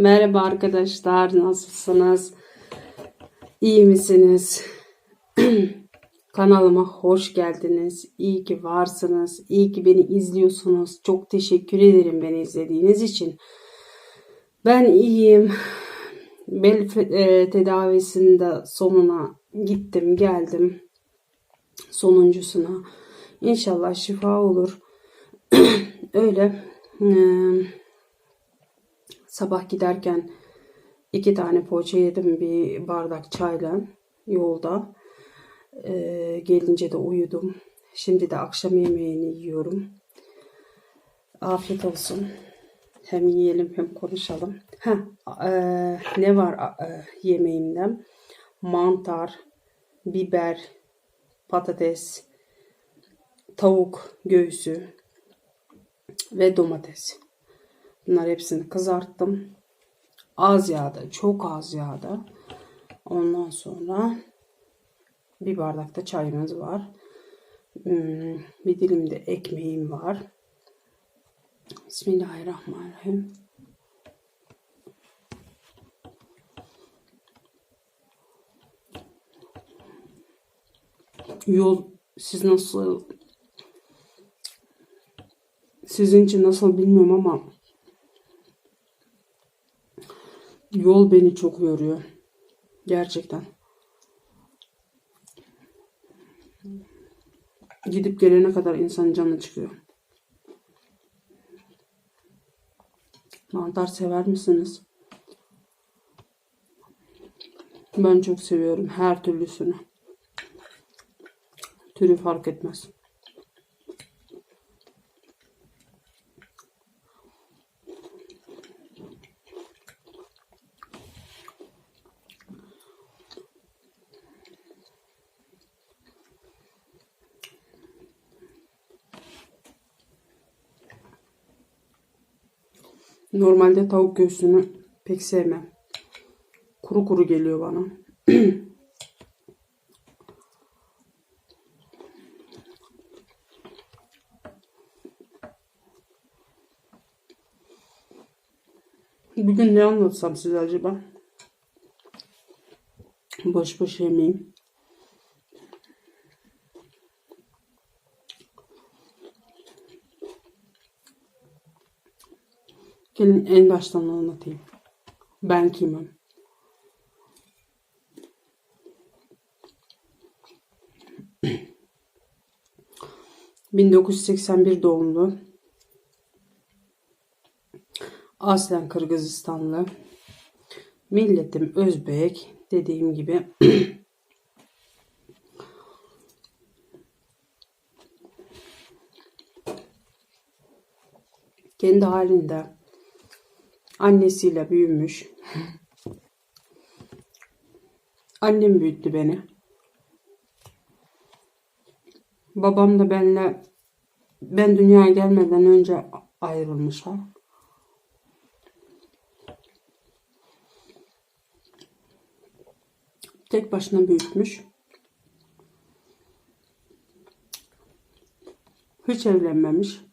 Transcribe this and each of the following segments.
Merhaba arkadaşlar, nasılsınız? İyi misiniz? Kanalıma hoş geldiniz. İyi ki varsınız. İyi ki beni izliyorsunuz. Çok teşekkür ederim beni izlediğiniz için. Ben iyiyim. Bel e, tedavisinde sonuna gittim, geldim. Sonuncusuna. İnşallah şifa olur. Öyle. Eee Sabah giderken iki tane poğaça yedim bir bardak çayla yolda. Ee, gelince de uyudum. Şimdi de akşam yemeğini yiyorum. Afiyet olsun. Hem yiyelim hem konuşalım. Ha, e, ne var e, yemeğimden? Mantar, biber, patates, tavuk göğsü ve domates. Bunlar hepsini kızarttım. Az yağda, çok az yağda. Ondan sonra bir bardak da çayımız var. Hmm, bir dilim de ekmeğim var. Bismillahirrahmanirrahim. Yol siz nasıl sizin için nasıl bilmiyorum ama Yol beni çok yoruyor. Gerçekten. Gidip gelene kadar insanın canı çıkıyor. Mantar sever misiniz? Ben çok seviyorum her türlüsünü. Türü fark etmez. Normalde tavuk göğsünü pek sevmem. Kuru kuru geliyor bana. Bugün ne anlatsam size acaba? Boş boş yemeyeyim. Gelin en baştan anlatayım. Ben kimim? ...1981 doğumlu... ...aslen Kırgızistanlı... ...milletim Özbek... ...dediğim gibi... ...kendi halinde Annesiyle büyümüş. Annem büyüttü beni. Babam da benle ben dünyaya gelmeden önce ayrılmışlar. Tek başına büyütmüş. Hiç evlenmemiş.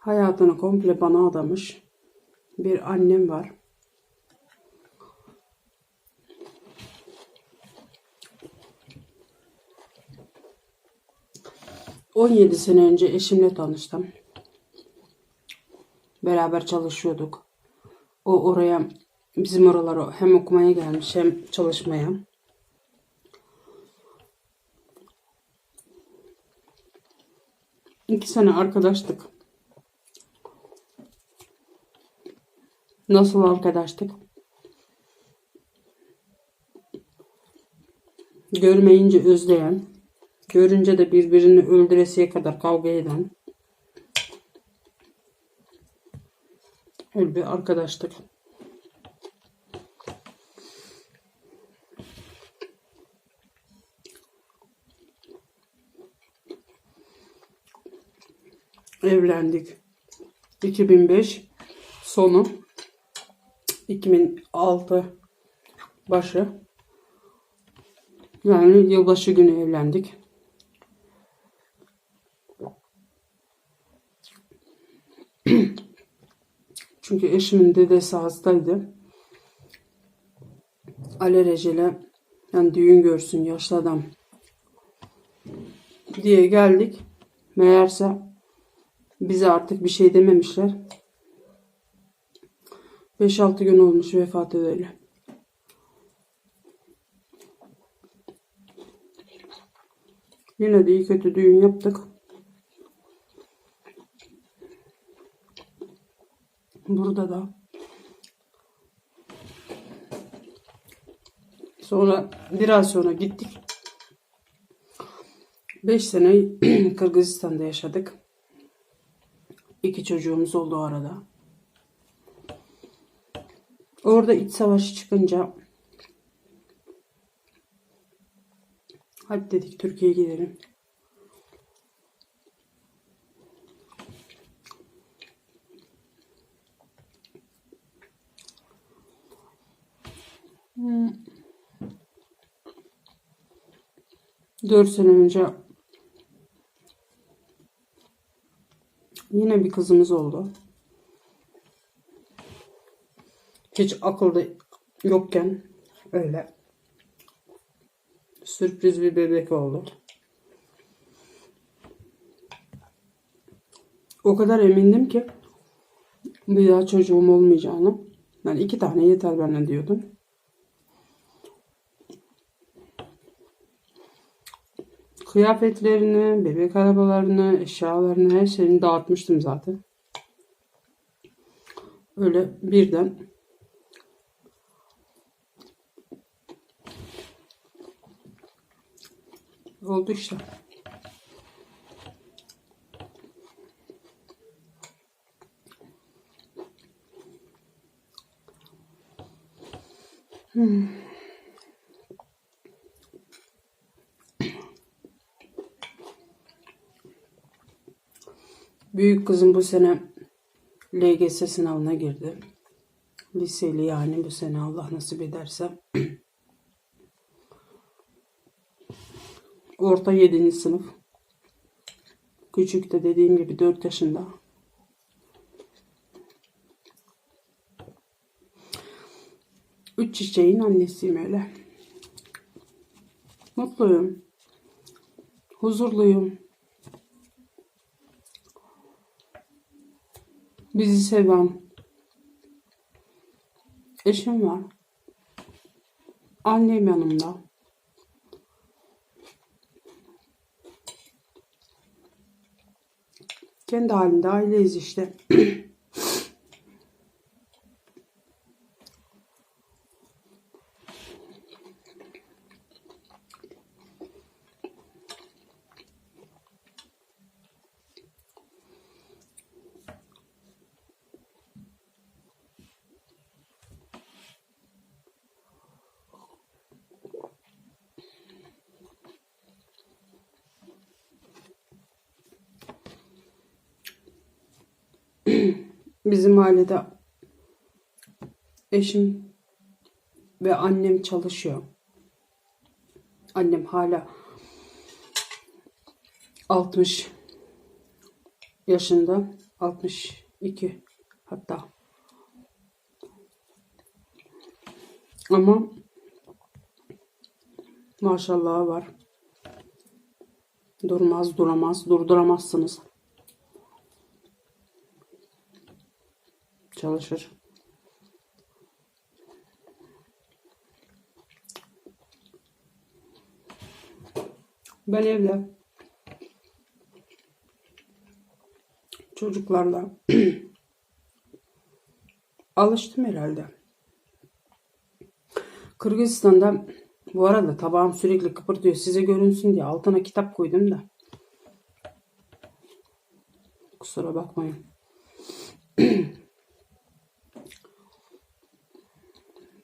Hayatını komple bana adamış bir annem var. On yedi sene önce eşimle tanıştım. Beraber çalışıyorduk. O oraya bizim oralara hem okumaya gelmiş hem çalışmaya. İki sene arkadaştık. Nasıl arkadaştık? Görmeyince özleyen, görünce de birbirini öldüresiye kadar kavga eden öyle bir arkadaştık. Evlendik. 2005 sonu 2006 başı yani yılbaşı günü evlendik. Çünkü eşimin dedesi hastaydı. Alelacele yani düğün görsün yaşlı adam diye geldik. Meğerse bize artık bir şey dememişler. 5-6 gün olmuş vefat edeli. Yine de iyi kötü düğün yaptık. Burada da. Sonra biraz sonra gittik. 5 sene Kırgızistan'da yaşadık. İki çocuğumuz oldu o arada. Orada iç savaşı çıkınca hadi dedik Türkiye'ye gidelim. Hmm. Dört sene önce yine bir kızımız oldu. Hiç akılda yokken öyle sürpriz bir bebek oldu. O kadar emindim ki bir daha çocuğum olmayacağını. Yani iki tane yeter bana diyordum. Kıyafetlerini, bebek arabalarını, eşyalarını, her şeyini dağıtmıştım zaten. Öyle birden oldu işte. Hmm. Büyük kızım bu sene LGS sınavına girdi. Liseli yani bu sene Allah nasip ederse. Orta 7. sınıf. Küçük de dediğim gibi 4 yaşında. Üç çiçeğin annesiyim öyle. Mutluyum. Huzurluyum. Bizi seven eşim var. Annem yanımda. Kendi halinde aileyiz işte. Bizim ailede eşim ve annem çalışıyor. Annem hala 60 yaşında. 62 hatta. Ama maşallah var. Durmaz duramaz durduramazsınız. Çalışır. Ben evde çocuklarla alıştım herhalde. Kırgızistan'da bu arada tabağım sürekli kıpırdıyor. Size görünsün diye altına kitap koydum da. Kusura bakmayın.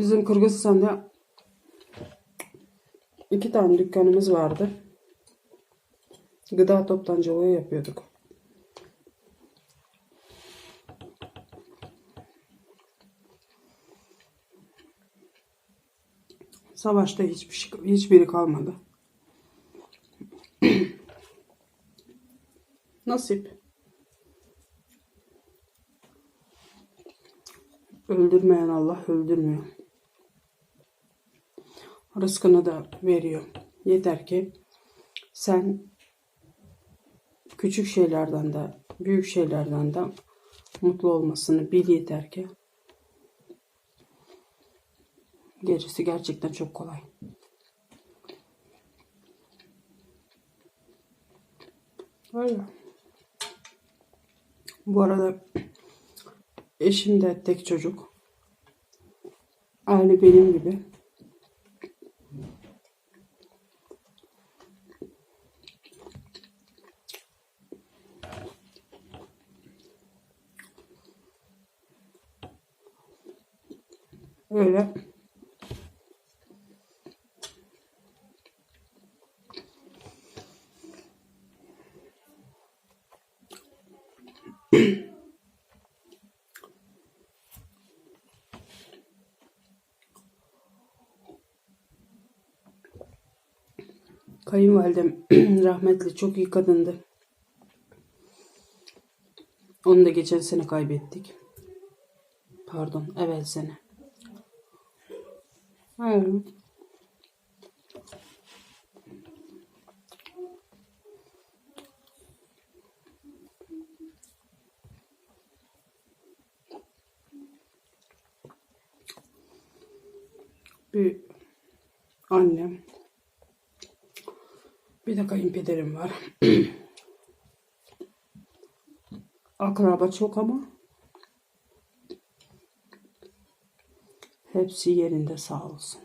Bizim Kırgızistan'da iki tane dükkanımız vardı. Gıda toptancılığı yapıyorduk. Savaşta hiçbir şey, hiçbiri kalmadı. Nasip. Öldürmeyen Allah öldürmüyor. Rızkını da veriyor. Yeter ki sen küçük şeylerden de büyük şeylerden de mutlu olmasını bil yeter ki. Gerisi gerçekten çok kolay. Öyle. Bu arada eşim de tek çocuk. Aynı benim gibi. Öyle. Kayınvalidem rahmetli çok iyi kadındı. Onu da geçen sene kaybettik. Pardon, evvel sene. Evet. Bir annem, bir de kayınpederim var. Akraba çok ama hepsi yerinde sağ olsun.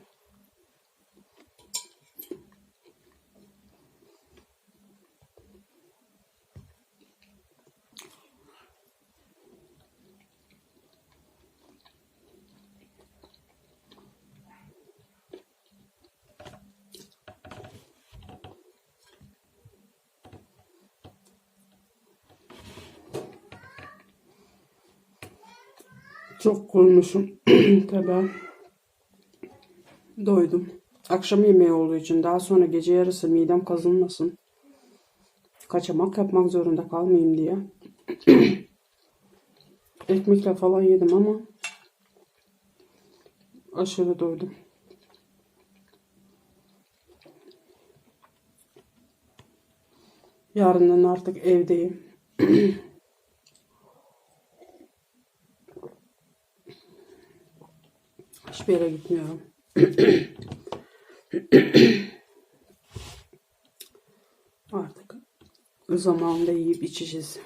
Çok koymuşum tabi. Doydum. Akşam yemeği olduğu için daha sonra gece yarısı midem kazınmasın. Kaçamak yapmak zorunda kalmayayım diye. Ekmekle falan yedim ama aşırı doydum. Yarından artık evdeyim. Hiçbir yere gitmiyorum. Artık zamanında yiyip içeceğiz.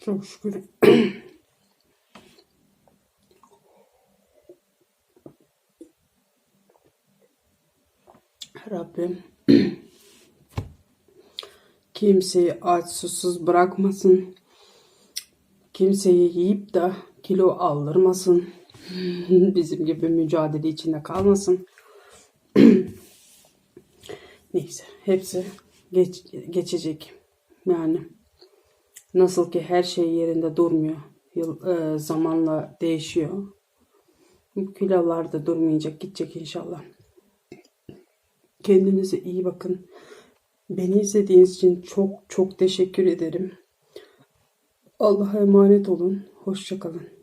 Çok şükür. Rabbim kimseyi aç susuz bırakmasın. Kimseyi yiyip de kilo aldırmasın. Bizim gibi mücadele içinde kalmasın. Neyse hepsi geç, geçecek. Yani nasıl ki her şey yerinde durmuyor. Yıl, e, zamanla değişiyor. Kilolar da durmayacak gidecek inşallah. Kendinize iyi bakın. Beni izlediğiniz için çok çok teşekkür ederim. Allah'a emanet olun. Hoşçakalın.